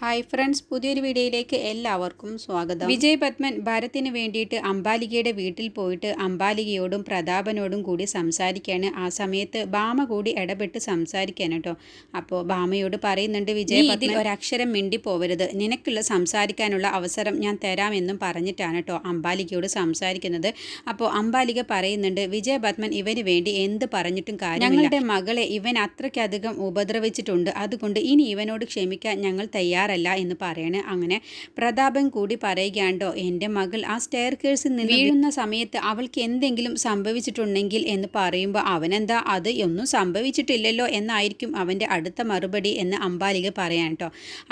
Hi friends പുതിയൊരു വീഡിയോയിലേക്ക് എല്ലാവർക്കും സ്വാഗതം. വിജയ് പത്മൻ ഭരത്തിന് വേണ്ടിയിട്ട് അംബാലികയുടെ വീട്ടിൽ പോയിട്ട് അംബാലികയോടും പ്രതാപനോടും കൂടി സംസാരിക്കുകയാണ് ആ സമയത്ത് ഭാമ കൂടി ഇടപെട്ട് സംസാരിക്കാൻ കേട്ടോ. അപ്പോൾ ഭാമയോട് പറയുന്നുണ്ട് വിജയ് ഇതിൽ ഒരക്ഷരം മിണ്ടി പോവരുത് നിനക്കുള്ള സംസാരിക്കാനുള്ള അവസരം ഞാൻ തരാമെന്നും പറഞ്ഞിട്ടാണ് കേട്ടോ അംബാലികയോട് സംസാരിക്കുന്നത്. അപ്പോൾ അംബാലിക പറയുന്നുണ്ട് വിജയ് പത്മൻ ഇവന് വേണ്ടി എന്ത് പറഞ്ഞിട്ടും കാര്യം ഞങ്ങളുടെ മകളെ ഇവൻ അത്രയ്ക്കധികം ഉപദ്രവിച്ചിട്ടുണ്ട്. അതുകൊണ്ട് ഇനി ഇവനോട് ക്ഷമിക്കാൻ ഞങ്ങൾ തയ്യാറല്ല എന്ന് പറയണേ അങ്ങനെ പ്രതാപൻ കൂടി പറയുകയാണ്ടോ എന്റെ മകൾ ആ സ്റ്റെയർ നിന്ന് വീഴുന്ന സമയത്ത് അവൾക്ക് എന്തെങ്കിലും സംഭവിച്ചിട്ടുണ്ടെങ്കിൽ എന്ന് പറയുമ്പോൾ അവനെന്താ അത് ഒന്നും സംഭവിച്ചിട്ടില്ലല്ലോ എന്നായിരിക്കും അവന്റെ അടുത്ത മറുപടി എന്ന് അമ്പാലിക പറയാൻ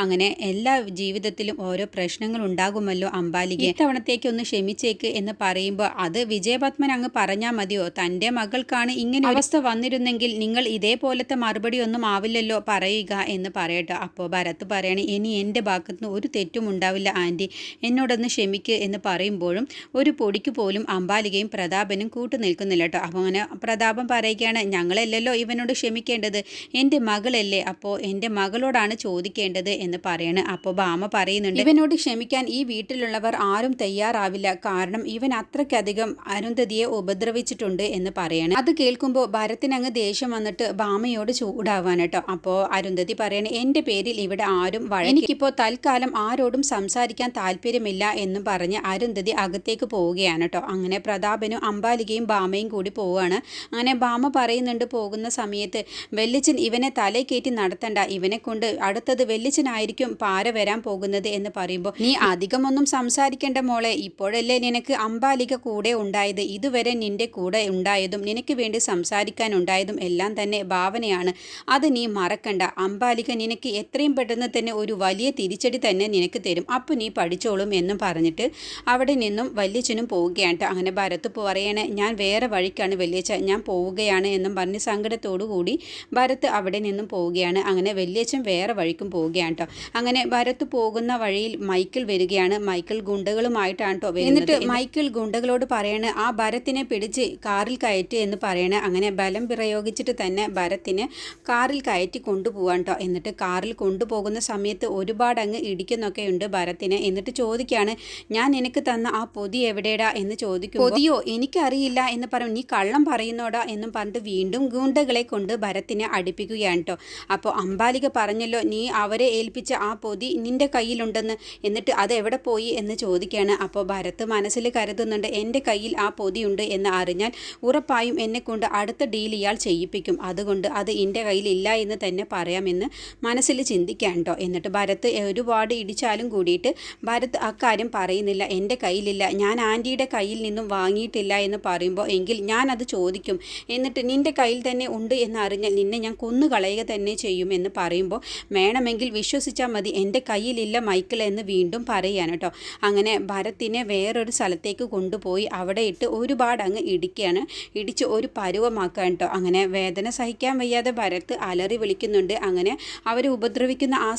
അങ്ങനെ എല്ലാ ജീവിതത്തിലും ഓരോ പ്രശ്നങ്ങൾ ഉണ്ടാകുമല്ലോ അംബാലിക ഇത്തവണത്തേക്ക് ഒന്ന് ക്ഷമിച്ചേക്ക് എന്ന് പറയുമ്പോൾ അത് വിജയപത്മൻ അങ്ങ് പറഞ്ഞാൽ മതിയോ? തന്റെ മകൾക്കാണ് ഇങ്ങനെ അവസ്ഥ വന്നിരുന്നെങ്കിൽ നിങ്ങൾ ഇതേപോലത്തെ മറുപടി ഒന്നും ആവില്ലല്ലോ പറയുക എന്ന് പറയട്ടോ. അപ്പോൾ ഭരത് പറയണ എന്റെ ഭാഗത്തുനിന്ന് ഒരു തെറ്റും ഉണ്ടാവില്ല ആന്റി. എന്നോടൊന്ന് ക്ഷമിക്ക് എന്ന് പറയുമ്പോഴും ഒരു പൊടിക്ക് പോലും അമ്പാലികയും പ്രതാപനും കൂട്ടു നിൽക്കുന്നില്ല കേട്ടോ. അപ്പോൾ അങ്ങനെ പ്രതാപൻ പറയുകയാണ് ഞങ്ങളല്ലല്ലോ ഇവനോട് ക്ഷമിക്കേണ്ടത്. എന്റെ മകളല്ലേ? അപ്പോൾ എന്റെ മകളോടാണ് ചോദിക്കേണ്ടത് എന്ന് പറയാണ്. അപ്പോൾ ഭാമ പറയുന്നുണ്ട് ഇവനോട് ക്ഷമിക്കാൻ ഈ വീട്ടിലുള്ളവർ ആരും തയ്യാറാവില്ല. കാരണം ഇവൻ അത്രയ്ക്കധികം അരുന്ധതിയെ ഉപദ്രവിച്ചിട്ടുണ്ട് എന്ന് പറയാണ്. അത് കേൾക്കുമ്പോൾ ഭരത്തിനങ്ങ് ദേഷ്യം വന്നിട്ട് ഭാമയോട് ചൂടാവാൻ കേട്ടോ. അപ്പോൾ അരുന്ധതി പറയണ എന്റെ പേരിൽ ഇവിടെ ആരും വഴ എനിക്കിപ്പോൾ തൽക്കാലം ആരോടും സംസാരിക്കാൻ താല്പര്യമില്ല എന്നും പറഞ്ഞ് അരുന്ധതി അകത്തേക്ക് പോവുകയാണ് കേട്ടോ. അങ്ങനെ പ്രതാപനും അമ്പാലികയും ബാമയും കൂടി പോവുകയാണ്. അങ്ങനെ ബാമ പറയുന്നുണ്ട് പോകുന്ന സമയത്ത് വെല്ലിച്ചൻ ഇവനെ തലേ കയറ്റി നടത്തണ്ട. ഇവനെ കൊണ്ട് അടുത്തത് വെല്ലിച്ചനായിരിക്കും പാര വരാൻ പോകുന്നത് എന്ന് പറയുമ്പോൾ നീ അധികമൊന്നും സംസാരിക്കേണ്ട മോളെ. ഇപ്പോഴല്ലേ നിനക്ക് അമ്പാലിക കൂടെ ഉണ്ടായത്? ഇതുവരെ നിന്റെ കൂടെ ഉണ്ടായതും നിനക്ക് വേണ്ടി സംസാരിക്കാൻ ഉണ്ടായതും എല്ലാം തന്നെ ഭാവനയാണ്. അത് നീ മറക്കണ്ട. അമ്പാലിക നിനക്ക് എത്രയും പെട്ടെന്ന് തന്നെ ഒരു വലിയ തിരിച്ചടി തന്നെ നിനക്ക് തരും. അപ്പം നീ പഠിച്ചോളും എന്നും പറഞ്ഞിട്ട് അവിടെ നിന്നും വല്യച്ഛനും പോവുകയാണ് കേട്ടോ അങ്ങനെ ഭരത്ത് പറയണേ ഞാൻ വേറെ വഴിക്കാണ് വല്യച്ഛ. ഞാൻ പോവുകയാണ് എന്നും പറഞ്ഞ് സങ്കടത്തോടു കൂടി ഭരത് അവിടെ നിന്നും പോവുകയാണ്. അങ്ങനെ വല്യച്ഛൻ വേറെ വഴിക്കും പോവുകയാണ് കേട്ടോ അങ്ങനെ ഭരത്ത് പോകുന്ന വഴിയിൽ മൈക്കിൾ വരികയാണ്. മൈക്കിൾ ഗുണ്ടകളുമായിട്ടാണ് കേട്ടോ എന്നിട്ട് മൈക്കിൾ ഗുണ്ടകളോട് പറയണ ആ ഭരത്തിനെ പിടിച്ച് കാറിൽ കയറ്റി എന്ന് പറയണേ. അങ്ങനെ ബലം പ്രയോഗിച്ചിട്ട് തന്നെ ഭരത്തിനെ കാറിൽ കയറ്റി കൊണ്ടുപോകാൻ കേട്ടോ എന്നിട്ട് കാറിൽ കൊണ്ടുപോകുന്ന സമയത്ത് ഒരുപാട് അങ്ങ് ഇടിക്കുന്നൊക്കെ ഉണ്ട് ഭരത്തിന്. എന്നിട്ട് ചോദിക്കുകയാണ് ഞാൻ നിനക്ക് തന്ന ആ പൊതി എവിടെടാ? എന്ന് ചോദിക്കും പൊതിയോ? എനിക്കറിയില്ല എന്ന് പറയും. നീ കള്ളം പറയുന്നോടാ എന്നും പറഞ്ഞിട്ട് വീണ്ടും ഗുണ്ടകളെ കൊണ്ട് ഭരത്തിനെ അടുപ്പിക്കുകയാണ് കേട്ടോ അപ്പോൾ അംബാലിക പറഞ്ഞല്ലോ നീ അവരെ ഏൽപ്പിച്ച ആ പൊതി നിന്റെ കയ്യിലുണ്ടെന്ന്. എന്നിട്ട് അത് എവിടെ പോയി? എന്ന് ചോദിക്കുകയാണ്. അപ്പോൾ ഭരത്ത് മനസ്സിൽ കരുതുന്നുണ്ട് എന്റെ കയ്യിൽ ആ പൊതിയുണ്ട് എന്ന് അറിഞ്ഞാൽ ഉറപ്പായും എന്നെ കൊണ്ട് അടുത്ത ഡീൽ ഇയാൾ ചെയ്യിപ്പിക്കും. അതുകൊണ്ട് അത് എന്റെ കയ്യിലില്ല എന്ന് തന്നെ പറയാമെന്ന് മനസ്സിൽ ചിന്തിക്കാൻ കേട്ടോ എന്നിട്ട് ഭരത് ഒരുപാട് ഇടിച്ചാലും കൂടിയിട്ട് ഭരത് അക്കാര്യം പറയുന്നില്ല എന്റെ കയ്യിലില്ല ഞാൻ ആന്റിയുടെ കയ്യിൽ നിന്നും വാങ്ങിയിട്ടില്ല എന്ന് പറയുമ്പോൾ എങ്കിൽ ഞാൻ അത് ചോദിക്കും. എന്നിട്ട് നിന്റെ കയ്യിൽ തന്നെ ഉണ്ട് എന്നറിഞ്ഞാൽ നിന്നെ ഞാൻ കൊന്നുകളയുക തന്നെ ചെയ്യും എന്ന് പറയുമ്പോൾ വേണമെങ്കിൽ വിശ്വസിച്ചാൽ മതി എന്റെ കയ്യിലില്ല മൈക്കിൾ എന്ന് വീണ്ടും പറയുകയാണ് കേട്ടോ. അങ്ങനെ ഭരത്തിനെ വേറൊരു സ്ഥലത്തേക്ക് കൊണ്ടുപോയി അവിടെ ഇട്ട് ഒരുപാട് അങ്ങ് ഇടിക്കുകയാണ്. ഇടിച്ച് ഒരു പരുവമാക്കാൻ കേട്ടോ. അങ്ങനെ വേദന സഹിക്കാൻ വയ്യാതെ ഭരത്ത് അലറി വിളിക്കുന്നുണ്ട്. അങ്ങനെ അവരെ ഉപദ്രവിക്കുന്ന ആ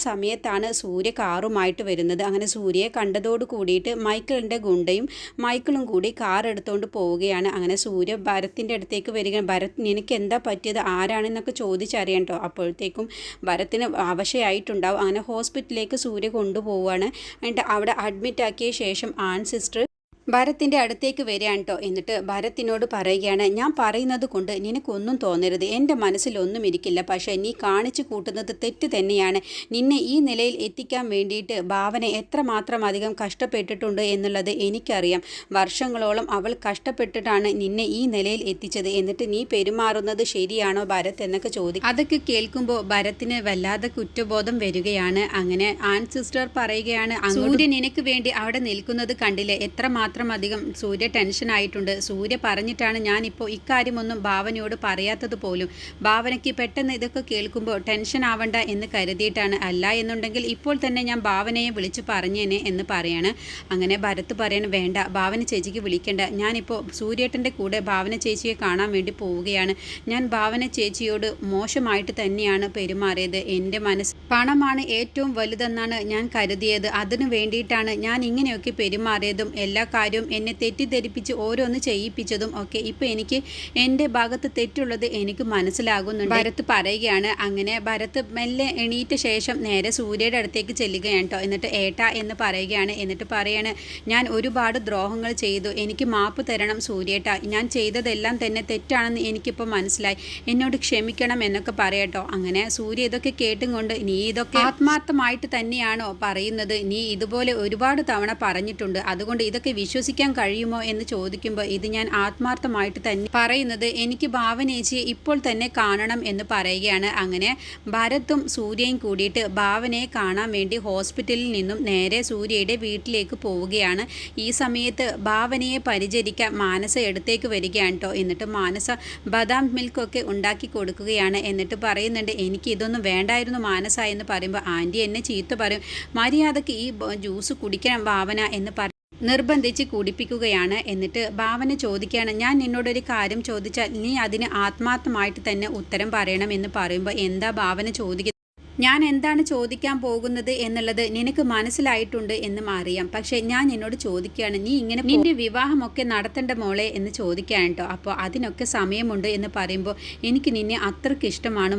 സമയത്താണ് സൂര്യ കാറുമായിട്ട് വരുന്നത്. അങ്ങനെ സൂര്യയെ കണ്ടതോട് കൂടിയിട്ട് മൈക്കിളിന്റെ ഗുണ്ടയും മൈക്കിളും കൂടി കാർ എടുത്തുകൊണ്ട് പോവുകയാണ്. അങ്ങനെ സൂര്യ ഭരത്തിന്റെ അടുത്തേക്ക് വരിക ഭരത് നിനക്ക് എന്താ പറ്റിയത്? ആരാണെന്നൊക്കെ ചോദിച്ചറിയാം കേട്ടോ അപ്പോഴത്തേക്കും ഭരത്തിന് അവശയായിട്ടുണ്ടാവും. അങ്ങനെ ഹോസ്പിറ്റലിലേക്ക് സൂര്യ കൊണ്ടുപോവുകയാണ് എന്നിട്ട് അവിടെ അഡ്മിറ്റാക്കിയ ശേഷം ആൺ സിസ്റ്റർ ഭരത്തിന്റെ അടുത്തേക്ക് വരികയാണ് കേട്ടോ എന്നിട്ട് ഭരത്തിനോട് പറയുകയാണ് ഞാൻ പറയുന്നത് കൊണ്ട് നിനക്കൊന്നും തോന്നരുത്. എന്റെ മനസ്സിലൊന്നും ഇരിക്കില്ല. പക്ഷേ നീ കാണിച്ചു കൂട്ടുന്നത് തെറ്റ് തന്നെയാണ്. നിന്നെ ഈ നിലയിൽ എത്തിക്കാൻ വേണ്ടിയിട്ട് ഭാവന എത്രമാത്രം അധികം കഷ്ടപ്പെട്ടിട്ടുണ്ട് എന്നുള്ളത് എനിക്കറിയാം. വർഷങ്ങളോളം അവൾ കഷ്ടപ്പെട്ടിട്ടാണ് നിന്നെ ഈ നിലയിൽ എത്തിച്ചത്. എന്നിട്ട് നീ പെരുമാറുന്നത് ശരിയാണോ ഭരത് എന്നൊക്കെ ചോദിക്കും അതൊക്കെ കേൾക്കുമ്പോൾ ഭരത്തിന് വല്ലാതെ കുറ്റബോധം വരികയാണ്. അങ്ങനെ ആൻ സിസ്റ്റർ പറയുകയാണ് സൂര്യൻ നിനക്ക് വേണ്ടി അവിടെ നിൽക്കുന്നത് കണ്ടില്ലേ? എത്രമാത്രം അധികം സൂര്യ ടെൻഷൻ ആയിട്ടുണ്ട്. സൂര്യ പറഞ്ഞിട്ടാണ് ഞാനിപ്പോൾ ഇക്കാര്യമൊന്നും ഭാവനയോട് പറയാത്തത് പോലും. ഭാവനയ്ക്ക് പെട്ടെന്ന് ഇതൊക്കെ കേൾക്കുമ്പോൾ ടെൻഷൻ ആവണ്ട എന്ന് കരുതിയിട്ടാണ്. അല്ല എന്നുണ്ടെങ്കിൽ ഇപ്പോൾ തന്നെ ഞാൻ ഭാവനയെ വിളിച്ച് പറഞ്ഞേനെ എന്ന് പറയാണ്. അങ്ങനെ ഭരത് പറയണം വേണ്ട ഭാവന ചേച്ചിക്ക് വിളിക്കേണ്ട. ഞാനിപ്പോൾ സൂര്യേട്ടന്റെ കൂടെ ഭാവന ചേച്ചിയെ കാണാൻ വേണ്ടി പോവുകയാണ്. ഞാൻ ഭാവന ചേച്ചിയോട് മോശമായിട്ട് തന്നെയാണ് പെരുമാറിയത്. എന്റെ മനസ്സ് പണമാണ് ഏറ്റവും വലുതെന്നാണ് ഞാൻ കരുതിയത്. അതിനു വേണ്ടിയിട്ടാണ് ഞാൻ ഇങ്ങനെയൊക്കെ പെരുമാറിയതും. എല്ലാ കാര്യവും എന്നെ തെറ്റിദ്ധരിപ്പിച്ച് ഓരോന്ന് ചെയ്യിപ്പിച്ചതും ഒക്കെ ഇപ്പോൾ എനിക്ക് എന്റെ ഭാഗത്ത് തെറ്റുള്ളത് എനിക്ക് മനസ്സിലാകുന്നുണ്ട്. ഭരത് പറയുകയാണ് അങ്ങനെ ഭരത് മെല്ലെ എണീറ്റ ശേഷം നേരെ സൂര്യയുടെ അടുത്തേക്ക് ചെല്ലുകയാണ് കേട്ടോ എന്നിട്ട് ഏട്ട എന്ന് പറയുകയാണ്. എന്നിട്ട് പറയാണ് ഞാൻ ഒരുപാട് ദ്രോഹങ്ങൾ ചെയ്തു. എനിക്ക് മാപ്പ് തരണം സൂര്യേട്ട. ഞാൻ ചെയ്തതെല്ലാം തന്നെ തെറ്റാണെന്ന് എനിക്കിപ്പോൾ മനസ്സിലായി. എന്നോട് ക്ഷമിക്കണം എന്നൊക്കെ പറയട്ടോ അങ്ങനെ സൂര്യ ഇതൊക്കെ കേട്ടും കൊണ്ട് നീ ഇതൊക്കെ ആത്മാർത്ഥമായിട്ട് തന്നെയാണോ പറയുന്നത്? നീ ഇതുപോലെ ഒരുപാട് തവണ പറഞ്ഞിട്ടുണ്ട്. അതുകൊണ്ട് ഇതൊക്കെ വിശ്വസിക്കാൻ കഴിയുമോ എന്ന് ചോദിക്കുമ്പോൾ ഇത് ഞാൻ ആത്മാർത്ഥമായിട്ട് തന്നെ പറയുന്നത് എനിക്ക് ഭാവനേച്ചിയെ ഇപ്പോൾ തന്നെ കാണണം എന്ന് പറയുകയാണ്. അങ്ങനെ ഭരത്തും സൂര്യയും കൂടിയിട്ട് ഭാവനയെ കാണാൻ വേണ്ടി ഹോസ്പിറ്റലിൽ നിന്നും നേരെ സൂര്യയുടെ വീട്ടിലേക്ക് പോവുകയാണ്. ഈ സമയത്ത് ഭാവനയെ പരിചരിക്കാൻ മാനസ എടുത്തേക്ക് വരികയാണ് കേട്ടോ എന്നിട്ട് മാനസ ബദാം മിൽക്കൊക്കെ ഉണ്ടാക്കി കൊടുക്കുകയാണ്. എന്നിട്ട് പറയുന്നുണ്ട് എനിക്ക് ഇതൊന്നും വേണ്ടായിരുന്നു മാനസ എന്ന് പറയുമ്പോൾ ആന്റി എന്നെ ചീത്ത പറയും. മര്യാദയ്ക്ക് ഈ ജ്യൂസ് കുടിക്കണം ഭാവന എന്ന് പറ നിർബന്ധിച്ച് കുടിപ്പിക്കുകയാണ് എന്നിട്ട് ഭാവന ചോദിക്കുകയാണ് ഞാൻ നിന്നോടൊരു കാര്യം ചോദിച്ചാൽ നീ അതിന് ആത്മാർത്ഥമായിട്ട് തന്നെ ഉത്തരം പറയണം എന്ന് പറയുമ്പോൾ എന്താ ഭാവന ചോദിക്കുന്നത് ഞാൻ എന്താണ് ചോദിക്കാൻ പോകുന്നത് എന്നുള്ളത് നിനക്ക് മനസ്സിലായിട്ടുണ്ട് എന്നും അറിയാം പക്ഷേ ഞാൻ എന്നോട് ചോദിക്കുകയാണ് നീ ഇങ്ങനെ നിന്റെ വിവാഹമൊക്കെ നടത്തേണ്ട മോളെ എന്ന് ചോദിക്കാൻ കേട്ടോ അപ്പോൾ അതിനൊക്കെ സമയമുണ്ട് എന്ന് പറയുമ്പോൾ എനിക്ക് നിന്നെ അത്രയ്ക്ക് ഇഷ്ടമാണ്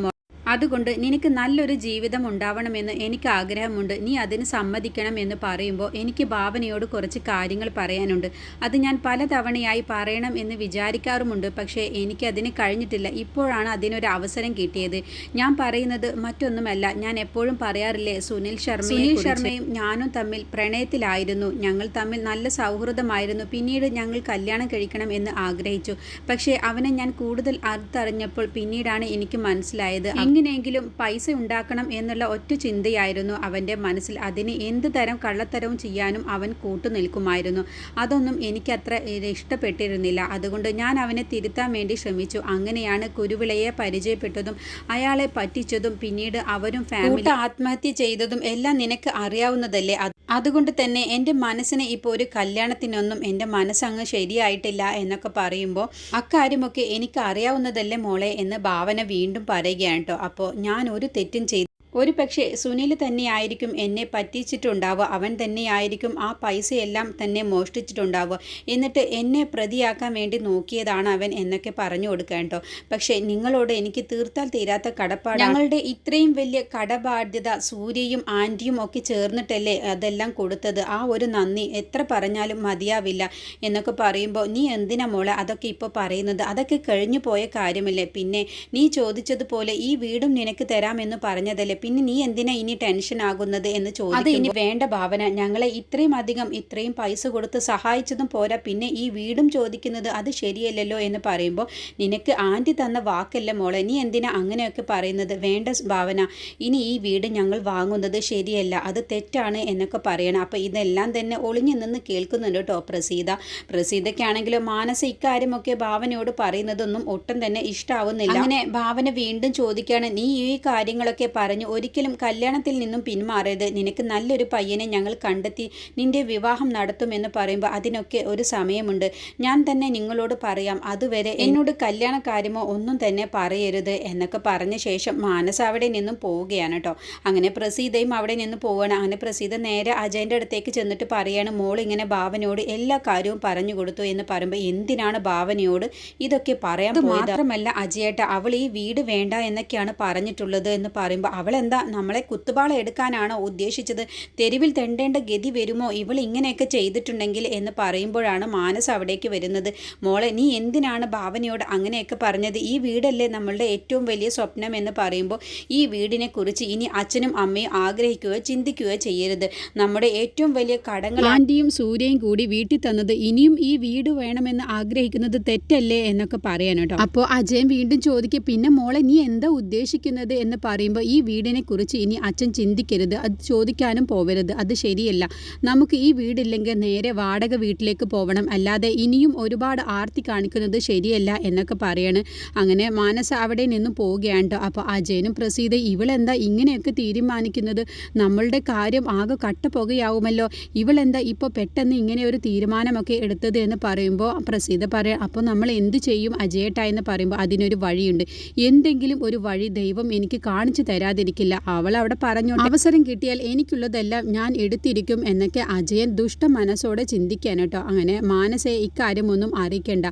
അതുകൊണ്ട് നിനക്ക് നല്ലൊരു ജീവിതം ഉണ്ടാവണമെന്ന് എനിക്ക് ആഗ്രഹമുണ്ട്. നീ അതിന് സമ്മതിക്കണം എന്ന് പറയുമ്പോൾ എനിക്ക് ഭാവനയോട് കുറച്ച് കാര്യങ്ങൾ പറയാനുണ്ട്. അത് ഞാൻ പലതവണയായി പറയണം എന്ന് വിചാരിക്കാറുമുണ്ട്. പക്ഷേ എനിക്കതിന് കഴിഞ്ഞിട്ടില്ല. ഇപ്പോഴാണ് അതിനൊരു അവസരം കിട്ടിയത്. ഞാൻ പറയുന്നത് മറ്റൊന്നുമല്ല. ഞാൻ എപ്പോഴും പറയാറില്ലേ സുനിൽ ശർമ്മ സുനിൽ ശർമ്മയും ഞാനും തമ്മിൽ പ്രണയത്തിലായിരുന്നു. ഞങ്ങൾ തമ്മിൽ നല്ല സൗഹൃദമായിരുന്നു. പിന്നീട് ഞങ്ങൾ കല്യാണം കഴിക്കണം എന്ന് ആഗ്രഹിച്ചു. പക്ഷേ അവനെ ഞാൻ കൂടുതൽ അടുത്തറിഞ്ഞപ്പോൾ പിന്നീടാണ് എനിക്ക് മനസ്സിലായത്. എങ്ങനെയെങ്കിലും പൈസ ഉണ്ടാക്കണം എന്നുള്ള ഒറ്റ ചിന്തയായിരുന്നു അവന്റെ മനസ്സിൽ. അതിന് എന്ത് തരം കള്ളത്തരവും ചെയ്യാനും അവൻ കൂട്ടു നിൽക്കുമായിരുന്നു. അതൊന്നും എനിക്കത്ര ഇഷ്ടപ്പെട്ടിരുന്നില്ല. അതുകൊണ്ട് ഞാൻ അവനെ തിരുത്താൻ വേണ്ടി ശ്രമിച്ചു. അങ്ങനെയാണ് കുരുവിളയെ പരിചയപ്പെട്ടതും അയാളെ പറ്റിച്ചതും പിന്നീട് അവരും ഫാമിലി ആത്മഹത്യ ചെയ്തതും എല്ലാം നിനക്ക് അറിയാവുന്നതല്ലേ? അതുകൊണ്ട് തന്നെ എന്റെ മനസ്സിനെ ഇപ്പോൾ ഒരു കല്യാണത്തിനൊന്നും എന്റെ മനസ്സങ്ങ് ശരിയായിട്ടില്ല എന്നൊക്കെ പറയുമ്പോൾ അക്കാര്യമൊക്കെ എനിക്ക് അറിയാവുന്നതല്ലേ മോളെ എന്ന് ഭാവന വീണ്ടും പറയുകയാണ് കേട്ടോ. അപ്പോൾ ഞാൻ ഒരു തെറ്റും ചെയ്തു ഒരു പക്ഷേ സുനിൽ തന്നെയായിരിക്കും എന്നെ പറ്റിച്ചിട്ടുണ്ടാവുക. അവൻ തന്നെയായിരിക്കും ആ പൈസയെല്ലാം തന്നെ മോഷ്ടിച്ചിട്ടുണ്ടാവുക. എന്നിട്ട് എന്നെ പ്രതിയാക്കാൻ വേണ്ടി നോക്കിയതാണ് അവൻ എന്നൊക്കെ പറഞ്ഞു കൊടുക്കേണ്ടോ പക്ഷേ നിങ്ങളോട് എനിക്ക് തീർത്താൽ തീരാത്ത കടപ്പാട് ഞങ്ങളുടെ ഇത്രയും വലിയ കടബാധ്യത സൂര്യയും ആന്റിയും ഒക്കെ ചേർന്നിട്ടല്ലേ അതെല്ലാം കൊടുത്തത്? ആ ഒരു നന്ദി. എത്ര പറഞ്ഞാലും മതിയാവില്ല എന്നൊക്കെ പറയുമ്പോൾ നീ എന്തിനാ മോളെ അതൊക്കെ ഇപ്പോൾ പറയുന്നത്? അതൊക്കെ കഴിഞ്ഞു പോയ കാര്യമല്ലേ? പിന്നെ നീ ചോദിച്ചതുപോലെ ഈ വീടും നിനക്ക് തരാമെന്ന് പറഞ്ഞതല്ലേ? പിന്നെ നീ എന്തിനാ ഇനി ടെൻഷൻ ആകുന്നത് എന്ന് ചോദിക്കും അത് ഇനി വേണ്ട ഭാവന. ഞങ്ങളെ ഇത്രയും അധികം ഇത്രയും പൈസ കൊടുത്ത് സഹായിച്ചതും പോരാ. പിന്നെ ഈ വീടും ചോദിക്കുന്നത് അത് ശരിയല്ലല്ലോ എന്ന് പറയുമ്പോൾ നിനക്ക് ആന്റി തന്ന വാക്കല്ല മോളെ. നീ എന്തിനാ അങ്ങനെയൊക്കെ പറയുന്നത്? വേണ്ട ഭാവന. ഇനി ഈ വീട് ഞങ്ങൾ വാങ്ങുന്നത് ശരിയല്ല. അത് തെറ്റാണ് എന്നൊക്കെ പറയണം. അപ്പോൾ ഇതെല്ലാം തന്നെ ഒളിഞ്ഞു നിന്ന് കേൾക്കുന്നുണ്ട് കേട്ടോ പ്രസീത. പ്രസീതയ്ക്കാണെങ്കിലും മാനസ ഇക്കാര്യമൊക്കെ ഭാവനയോട് പറയുന്നതൊന്നും ഒട്ടും തന്നെ ഇഷ്ടാവുന്നില്ല. അങ്ങനെ ഭാവന വീണ്ടും ചോദിക്കുകയാണ് നീ ഈ കാര്യങ്ങളൊക്കെ പറഞ്ഞു ഒരിക്കലും കല്യാണത്തിൽ നിന്നും പിന്മാറരുത്. നിനക്ക് നല്ലൊരു പയ്യനെ ഞങ്ങൾ കണ്ടെത്തി നിന്റെ വിവാഹം നടത്തുമെന്ന് പറയുമ്പോൾ അതിനൊക്കെ ഒരു സമയമുണ്ട്. ഞാൻ തന്നെ നിങ്ങളോട് പറയാം അതുവരെ എന്നോട് കല്യാണ കാര്യമോ ഒന്നും തന്നെ പറയരുത് എന്നൊക്കെ പറഞ്ഞ ശേഷം മാനസ അവിടെ നിന്നും പോവുകയാണ് കേട്ടോ. അങ്ങനെ പ്രസീതയും അവിടെ നിന്ന് പോവുകയാണ്. അങ്ങനെ പ്രസീത നേരെ അജയന്റെ അടുത്തേക്ക് ചെന്നിട്ട് പറയാണ് മോൾ ഇങ്ങനെ ഭാവനയോട് എല്ലാ കാര്യവും പറഞ്ഞു കൊടുത്തു എന്ന് പറയുമ്പോൾ എന്തിനാണ് ഭാവനയോട് ഇതൊക്കെ പറയാൻ മാത്രമല്ല അജയേട്ട അവൾ ഈ വീട് വേണ്ട എന്നൊക്കെയാണ് പറഞ്ഞിട്ടുള്ളത് എന്ന് പറയുമ്പോൾ അവൾ എന്താ നമ്മളെ കുത്തുപാള എടുക്കാനാണോ ഉദ്ദേശിച്ചത്? തെരുവിൽ തെണ്ടേണ്ട ഗതി വരുമോ? ഇവൾ ഇങ്ങനെയൊക്കെ ചെയ്തിട്ടുണ്ടെങ്കിൽ എന്ന് പറയുമ്പോഴാണ് മാനസ് അവിടേക്ക് വരുന്നത്. മോളെ നീ എന്തിനാണ് ഭാവനയോട് അങ്ങനെയൊക്കെ പറഞ്ഞത്? ഈ വീടല്ലേ നമ്മളുടെ ഏറ്റവും വലിയ സ്വപ്നം എന്ന് പറയുമ്പോൾ ഈ വീടിനെ കുറിച്ച് ഇനി അച്ഛനും അമ്മയും ആഗ്രഹിക്കുകയോ ചിന്തിക്കുകയോ ചെയ്യരുത്. നമ്മുടെ ഏറ്റവും വലിയ കടങ്ങൾ ആന്റിയും സൂര്യയും കൂടി വീട്ടിൽ തന്നത് ഇനിയും ഈ വീട് വേണമെന്ന് ആഗ്രഹിക്കുന്നത് തെറ്റല്ലേ എന്നൊക്കെ പറയാൻ കേട്ടോ. അപ്പോൾ അജയൻ വീണ്ടും ചോദിക്കുക പിന്നെ മോളെ നീ എന്താ ഉദ്ദേശിക്കുന്നത്? എന്ന് പറയുമ്പോൾ ഈ വീടിനെ കുറിച്ച് ഇനി അച്ഛൻ ചിന്തിക്കരുത്. അത് ചോദിക്കാനും പോവരുത്. അത് ശരിയല്ല. നമുക്ക് ഈ വീടില്ലെങ്കിൽ നേരെ വാടക വീട്ടിലേക്ക് പോകണം അല്ലാതെ ഇനിയും ഒരുപാട് ആർത്തി കാണിക്കുന്നത് ശരിയല്ല എന്നൊക്കെ പറയാണ്. അങ്ങനെ മാനസ അവിടെ നിന്ന് പോവുകയാണ് കേട്ടോ അപ്പോൾ അജയനും പ്രസീത ഇവളെന്താ ഇങ്ങനെയൊക്കെ തീരുമാനിക്കുന്നത്? നമ്മളുടെ കാര്യം ആകെ കട്ടപ്പുകയാവുമല്ലോ. ഇവളെന്താ ഇപ്പോൾ പെട്ടെന്ന് ഇങ്ങനെ ഒരു തീരുമാനമൊക്കെ എടുത്തത് എന്ന് പറയുമ്പോൾ പ്രസീത പറയാം അപ്പോൾ നമ്മൾ എന്ത് ചെയ്യും അജയേട്ട? എന്ന് പറയുമ്പോൾ അതിനൊരു വഴിയുണ്ട്. എന്തെങ്കിലും ഒരു വഴി ദൈവം എനിക്ക് കാണിച്ചു തരാതിരിക്കും സമ്മതിക്കില്ല അവൾ അവിടെ പറഞ്ഞു അവസരം കിട്ടിയാൽ എനിക്കുള്ളതെല്ലാം ഞാൻ എടുത്തിരിക്കും എന്നൊക്കെ അജയൻ ദുഷ്ട മനസ്സോടെ ചിന്തിക്കാൻ കേട്ടോ. അങ്ങനെ മാനസയെ ഇക്കാര്യമൊന്നും അറിയിക്കേണ്ട.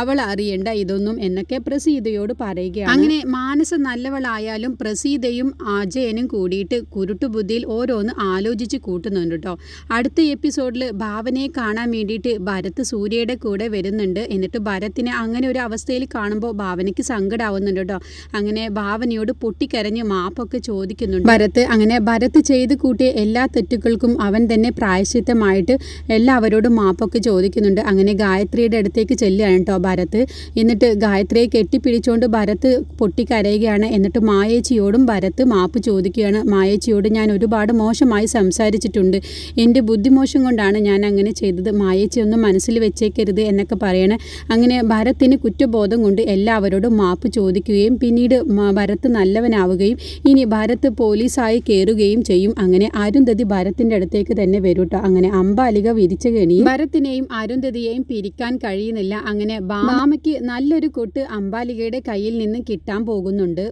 അവൾ അറിയണ്ട ഇതൊന്നും എന്നൊക്കെ പ്രസീതയോട് പറയുകയാണ്. അങ്ങനെ മാനസ നല്ലവളായാലും പ്രസീതയും അജയനും കൂടിയിട്ട് കുരുട്ടുബുദ്ധിയിൽ ഓരോന്ന് ആലോചിച്ച് കൂട്ടുന്നുണ്ട് കേട്ടോ. അടുത്ത എപ്പിസോഡിൽ ഭാവനയെ കാണാൻ വേണ്ടിയിട്ട് ഭരത് സൂര്യയുടെ കൂടെ വരുന്നുണ്ട്. എന്നിട്ട് ഭരത്തിനെ അങ്ങനെ ഒരു അവസ്ഥയിൽ കാണുമ്പോൾ ഭാവനയ്ക്ക് സങ്കടാവുന്നുണ്ട് കേട്ടോ. അങ്ങനെ ഭാവനയോട് പൊട്ടിക്കരഞ്ഞ് മാപ്പൊക്കെ ചോദിക്കുന്നുണ്ട്. ഭരത് അങ്ങനെ ഭരത് ചെയ്ത് കൂട്ടിയ എല്ലാ തെറ്റുകൾക്കും അവൻ തന്നെ പ്രായശ്ചിത്തമായിട്ട് എല്ലാവരോടും മാപ്പൊക്കെ ചോദിക്കുന്നുണ്ട്. അങ്ങനെ ഗായത്രിയുടെ അടുത്തേക്ക് ചെല്ലുകയാണ് കേട്ടോ ഭരത്. എന്നിട്ട് ഗായത്രിയെ കെട്ടിപ്പിടിച്ചുകൊണ്ട് ഭരത് പൊട്ടിക്കരയുകയാണ്. എന്നിട്ട് മായേച്ചിയോടും ഭരത് മാപ്പ് ചോദിക്കുകയാണ്. മായേച്ചിയോട് ഞാൻ ഒരുപാട് മോശമായി സംസാരിച്ചിട്ടുണ്ട്. എന്റെ ബുദ്ധിമോശം കൊണ്ടാണ് ഞാൻ അങ്ങനെ ചെയ്തത്. മായേച്ചി ഒന്നും മനസ്സിൽ വെച്ചേക്കരുത് എന്നൊക്കെ പറയണേ. അങ്ങനെ ഭരത്തിന് കുറ്റബോധം കൊണ്ട് എല്ലാവരോടും മാപ്പ് ചോദിക്കുകയും പിന്നീട് ഭരത് നല്ലവനാവുകയും ഇനി ഭരത് പോലീസായി കയറുകയും ചെയ്യും. അങ്ങനെ അരുന്ധതി ഭരത്തിന്റെ അടുത്തേക്ക് തന്നെ വരൂട്ടോ അങ്ങനെ അമ്പാലിക വിരിച്ച കെണി ഭരത്തിനെയും അരുന്ധതിയെയും പിരിക്കാൻ കഴിയുന്നില്ല. അങ്ങനെ ബാമയ്ക്ക് നല്ലൊരു കൊട്ട് അമ്പാലികയുടെ കയ്യിൽ നിന്ന് കിട്ടാൻ പോകുന്നുണ്ട്.